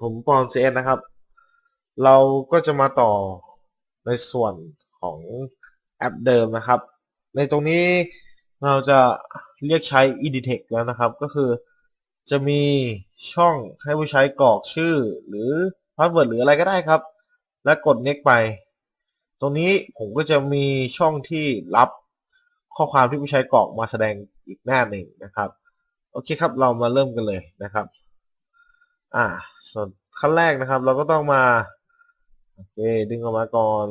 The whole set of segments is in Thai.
ผมปอน CS นะครับ เราก็จะมาต่อในส่วนของแอปเดิมนะครับ ในตรงนี้เราจะเรียกใช้ editech แล้วนะครับ ก็คือจะมีช่องให้ผู้ใช้กรอกชื่อ หรือพาสเวิร์ดหรืออะไรก็ได้ครับ และกด next ไป ตรงนี้ผมก็จะมีช่องที่รับข้อความที่ผู้ใช้กรอกมาแสดงอีกหน้าหนึ่งนะครับ โอเคครับเรามาเริ่มกันเลยนะครับ อ่าส่วนขั้นแรกนะครับ เราก็ต้องมาโอเคดึงออกมาก่อน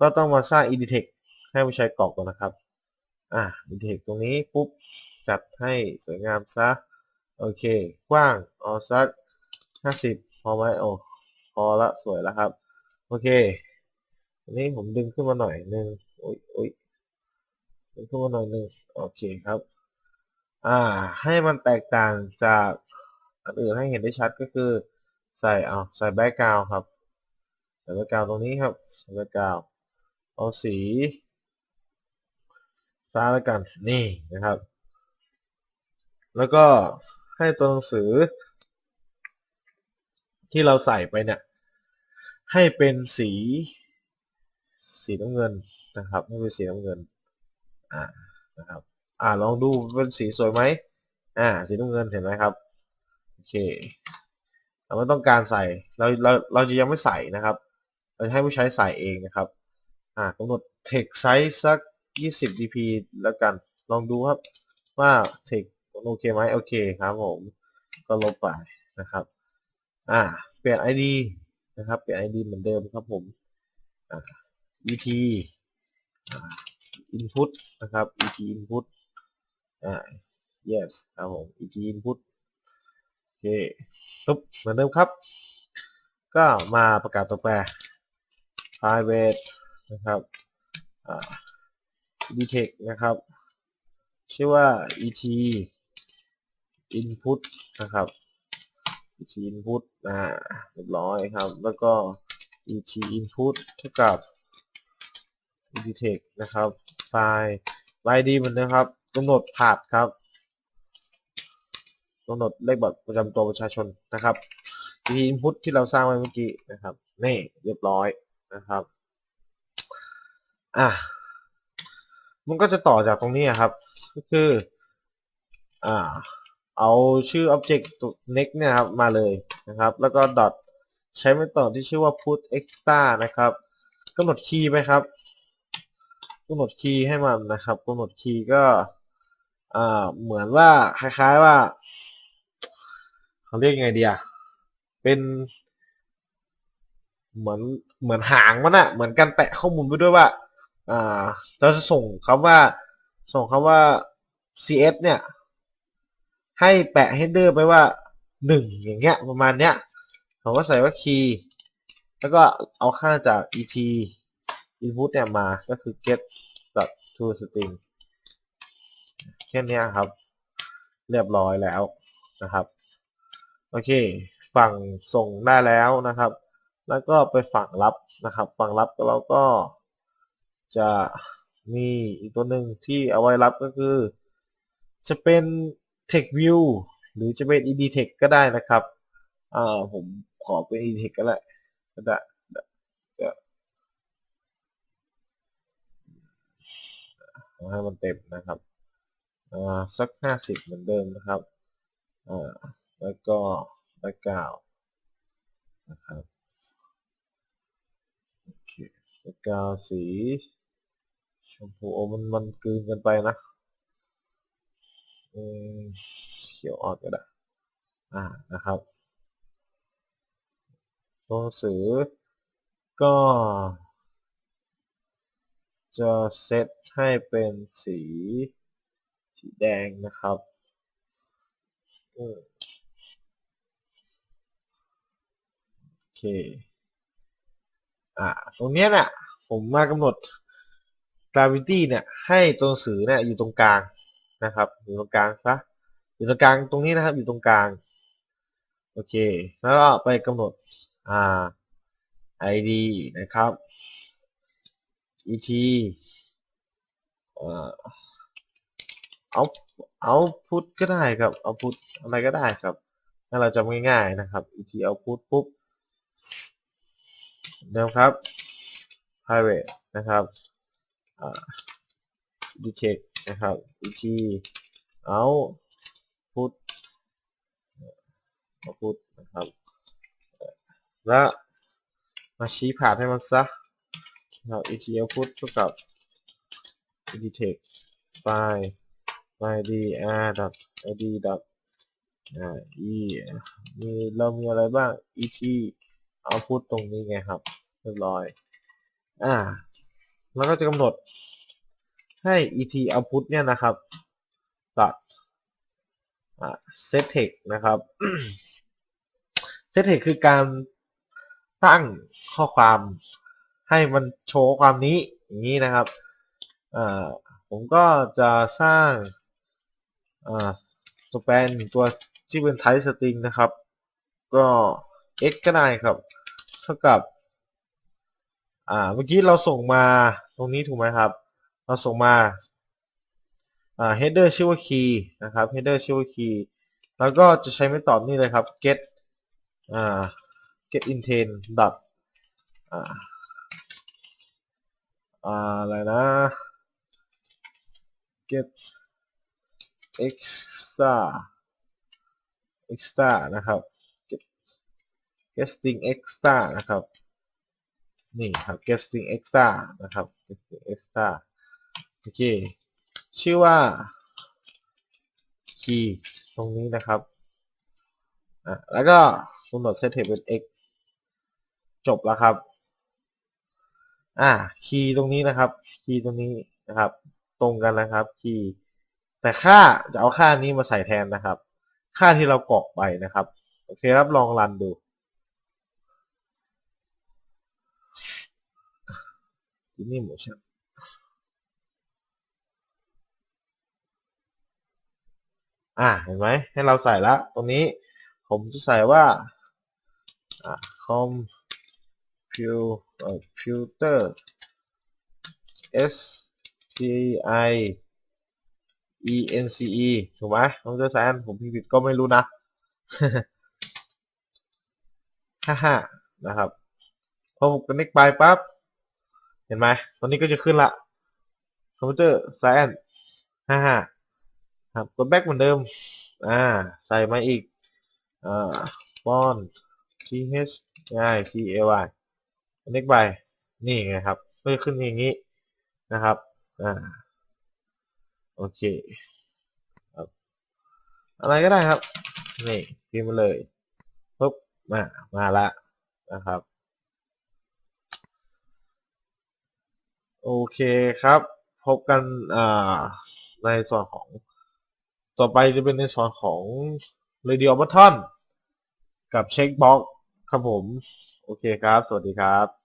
ก็ต้องมาสร้าง e d i t e c ให้ผู้ใช้กรอกก่อนนะครับอ่า e d i t e c ตรงนี้ปุ๊บจัดให้สวยงามซะโอเค กว้างเอาสักห้าสิบพอไหมโอ้พอละสวยแล้วครับ โอเคอันนี้ผมดึงขึ้นมาหน่อยหนึ่งโอ้ยโอ้ยดึงขึ้นมาหน่อยหนึ่งโอเคครับ อ่า ให้มันแตกต่างจาก อันอื่นให้เห็นได้ชัดก็คือ ใส่เอาใส่แบ็กกราวครับ ใส่แบ็กกราวตรงนี้ครับใส่แบ็กกราวเอาสีฟ้าแล้วกันนี่นะครับ แล้วก็ให้ตัวหนังสือ ที่เราใส่ไปเนี่ย ให้เป็นสี สีน้ำเงินนะครับให้เป็นสีน้ำเงินอ่านะครับ อ่าลองดูเป็นสีสวยไหมอ่า สีน้ำเงินเห็นไหมครับ โอเคเราไม่ต้องการใส่เราเราเราจะยังไม่ใส่นะครับ เราให้ผู้ใช้ใส่เองนะครับ อ่ากำหนด text size สัก 20 dp แล้วกัน ลองดูครับว่า text โอเคไหมโอเคครับผม ก็ลบไปนะครับ อ่า เปลี่ยน id นะครับ เปลี่ยน id เหมือนเดิมครับผมอ่า et input นะครับ et input อ่า yes ครับผม et input เคปุ๊บเหมือนเดิมครับ ก็มาประกาศตัวแปร private นะครับอ่า detect นะครับ ชื่อว่า et input นะครับ et input อ่าเรียบร้อยครับ แล้วก็ et input เท่ากับ editech นะครับ ไฟล์ไฟล์ดีเหมือนเดิมครับกำหนดถาดครับ กำหนดเลขบัตรประจำตัวประชาชนนะครับ et input ที่เราสร้างไว้เมื่อกี้นะครับนี่เรียบร้อยนะครับอะมันก็จะต่อจากตรงนี้ครับ ก็คืออ่าเอาชื่อ object next เนี่ยครับมาเลยนะครับ แล้วก็ dot ใช้เมธอดที่ชื่อว่า put extra นะครับกำหนดคีย์ไหมครับกำหนดคีย์ให้มันนะครับกำหนดคีย์ก็อ่าเหมือนว่าคล้าย ๆว่า เขาเรียกยังไงดีอะเป็น เหมือนเหมือนหางมันอะเหมือนการแตะข้อมูลไปด้วยว่า อ่า เราจะส่งคำว่า ส่งคำว่า cs เนี่ย ให้แปะ header ไปว่าหนึ่งอย่างเงี้ย ประมาณเนี้ยผมก็ใส่ว่า key แล้วก็เอาค่าจาก et input เนี่ยมาก็คือ get to string แค่เนี้ยครับ เรียบร้อยแล้วนะครับ โอเค ฝั่งส่งได้แล้วนะครับ แล้วก็ไปฝั่งรับนะครับ ฝั่งรับเราก็จะมีอีกตัวหนึ่งที่เอาไว้รับก็คือ จะเป็น text view หรือจะเป็น ed text ก็ได้นะครับอ่าผมขอเป็น ed text ก็ได้ก็ได้ให้มันเต็มนะครับอ่าสักห้าสิบเหมือนเดิมนะครับ อ่า แล้วก็แบ็กกราวนะครับ โอเคแบ็กกราวสีชมพูโอ้มันมันกลืนกันไปนะอืมเขียวออนก็ได้อ่านะครับตัวหนังสือก็จะเซตให้เป็นสีสีแดงนะครับอืมโอ เคอ่าตรงเนี้ยเนี่ยผมมากำหนด gravity เนี่ย ให้ตัวหนังสือเนี่ยอยู่ตรงกลางนะครับ อยู่ตรงกลางซะอยู่ตรงกลางตรงนี้นะครับ อยู่ตรงกลางโอเค แล้วก็ไปกำหนดอ่า id นะครับ et เอ่าเอาพุทก็ได้ครับเอาพุทอะไรก็ได้ครับถ้าเราจำง่ายๆนะครับ et output ปุ๊บ เดิมครับ private นะครับ detect นะครับ et output output นะครับ และมาชี้ผ่านให้มันซะนะครับ et output เท่ากับ detect file file dir dot id dot อ่า e มีเรามีอะไรบ้าง et output ตรงนี้ไงครับเรียบร้อย อ่า แล้วก็จะกำหนดให้ et output เนี่ยนะครับตัดอ่า set text นะครับ set text คือการตั้งข้อความให้มันโชว์ความนี้อย่างนี้นะครับอ่าผมก็จะสร้างอ่าตัวแปรหนึ่งตัวที่เป็น type string นะครับ ก็ x ก็ได้ครับ ท่ากับ อ่า เมื่อกี้เราส่งมาตรงนี้ถูกไหมครับ เราส่งมา อ่า header ชื่อว่า key นะครับ header ชื่อว่า key แล้วก็จะใช้ไม่ตอบนี่เลยครับ get อ่า get intent dot อ่าอ่าอะไรนะ get extra extra นะครับ get get string extra นะครับ นี่ครับ get string extra นะครับ get string extra โอเค ชื่อว่า key ตรงนี้นะครับอะแล้วก็กำหนด set type เป็น x จบแล้วครับ อ่า คีย์ตรงนี้นะครับ คีย์ตรงนี้นะครับ ตรงกันนะครับ คีย์ แต่ค่าจะเอาค่านี้มาใส่แทนนะครับ ค่าที่เรากรอกไปนะครับ โอเคครับ ลองรันดู ที่นี่หมูชันอ่าเห็นไหมให้เราใส่ละตรงนี้ผมจะใส่ว่าอ่า computer s t i e n c e ถูกไหมน้องเจอแซนผมพิมพ์ผิดก็ไม่รู้นะฮ่าฮ่านะครับ พอผมกดนิกไปปั๊บ เห็นไหมตอนนี้ก็จะขึ้นละคอมพิวเตอร์แซนฮ่าฮ่าครับกดแบ็กเหมือนเดิม อ่า ใส่มาอีกอ่า font t h i t a y เน็กไปนี่ไงครับก็จะขึ้นอย่างนี้นะครับ อ่า โอเคครับอะไรก็ได้ครับ นี่พิมพ์มาเลยปุ๊บมา มาละนะครับ โอเคครับ พบกันอ่าในส่วนของ ต่อไปจะเป็นในส่วนของ Radio Button กับ Checkbox ครับผม โอเคครับ สวัสดีครับ